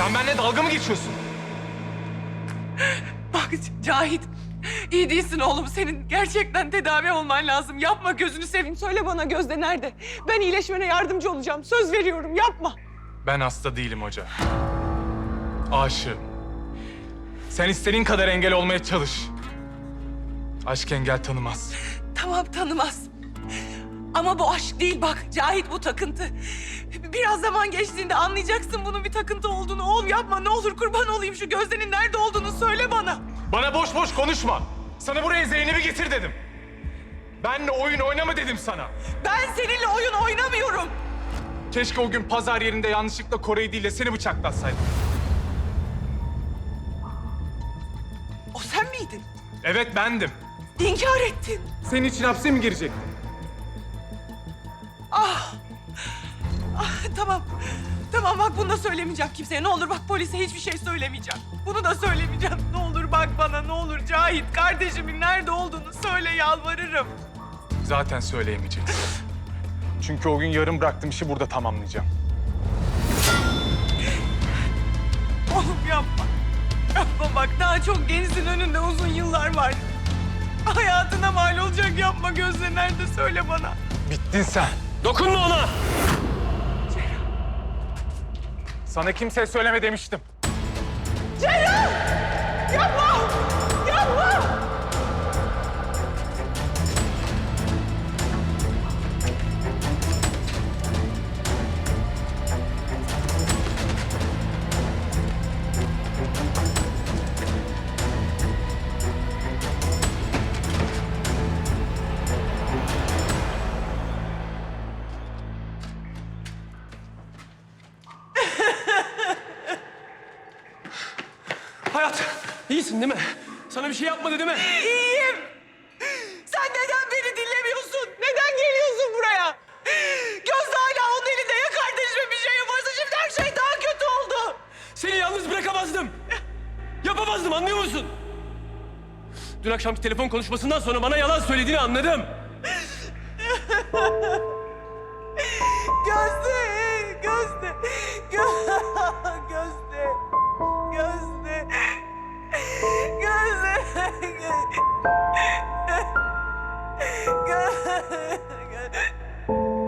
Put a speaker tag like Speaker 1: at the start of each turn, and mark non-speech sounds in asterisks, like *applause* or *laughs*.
Speaker 1: Sen benimle dalga mı geçiyorsun?
Speaker 2: Bak Cahit. iyi değilsin oğlum. Senin gerçekten tedavi olman lazım. Yapma gözünü seveyim. Söyle bana Gözde nerede? Ben iyileşmene yardımcı olacağım. Söz veriyorum yapma.
Speaker 1: Ben hasta değilim hoca. Aşığım. Sen istediğin kadar engel olmaya çalış. Aşk engel tanımaz.
Speaker 2: Tamam tanımaz. Ama bu aşk değil bak. Cahit bu takıntı. Biraz zaman geçtiğinde anlayacaksın bunun bir takıntı olduğunu. Oğlum yapma ne olur kurban olayım şu Gözde'nin nerede olduğunu söyle bana.
Speaker 1: Bana boş boş konuşma. Sana buraya Zeynep'i getir dedim. Benle oyun oynama dedim sana.
Speaker 2: Ben seninle oyun oynamıyorum.
Speaker 1: Keşke o gün pazar yerinde yanlışlıkla Kore'yi değil de seni bıçaklatsaydım.
Speaker 2: O sen miydin?
Speaker 1: Evet bendim.
Speaker 2: İnkar ettin.
Speaker 1: Senin için hapse mi girecektim?
Speaker 2: Ah. ah tamam. Tamam bak bunu da söylemeyeceğim kimseye. Ne olur bak polise hiçbir şey söylemeyeceğim. Bunu da söylemeyeceğim. Ne olur bak bana ne olur Cahit kardeşimin nerede olduğunu söyle yalvarırım.
Speaker 1: Zaten söyleyemeyeceksin. Çünkü o gün yarım bıraktığım işi burada tamamlayacağım.
Speaker 2: Oğlum yapma. Yapma bak daha çok gençsin önünde uzun yıllar var. Hayatına mal olacak yapma gözle nerede söyle bana.
Speaker 1: Bittin sen.
Speaker 3: Dokunma ona!
Speaker 1: Sana kimseye söyleme demiştim.
Speaker 2: Yapma! Yapma!
Speaker 3: Hayat, iyisin değil mi? Sana bir şey yapmadı değil mi?
Speaker 2: İyiyim. Sen neden beni dinlemiyorsun? Neden geliyorsun buraya? Gözde hala onun elinde ya kardeşime bir şey yaparsa şimdi her şey daha kötü oldu.
Speaker 3: Seni yalnız bırakamazdım. Yapamazdım anlıyor musun? Dün akşamki telefon konuşmasından sonra bana yalan söylediğini anladım. *laughs*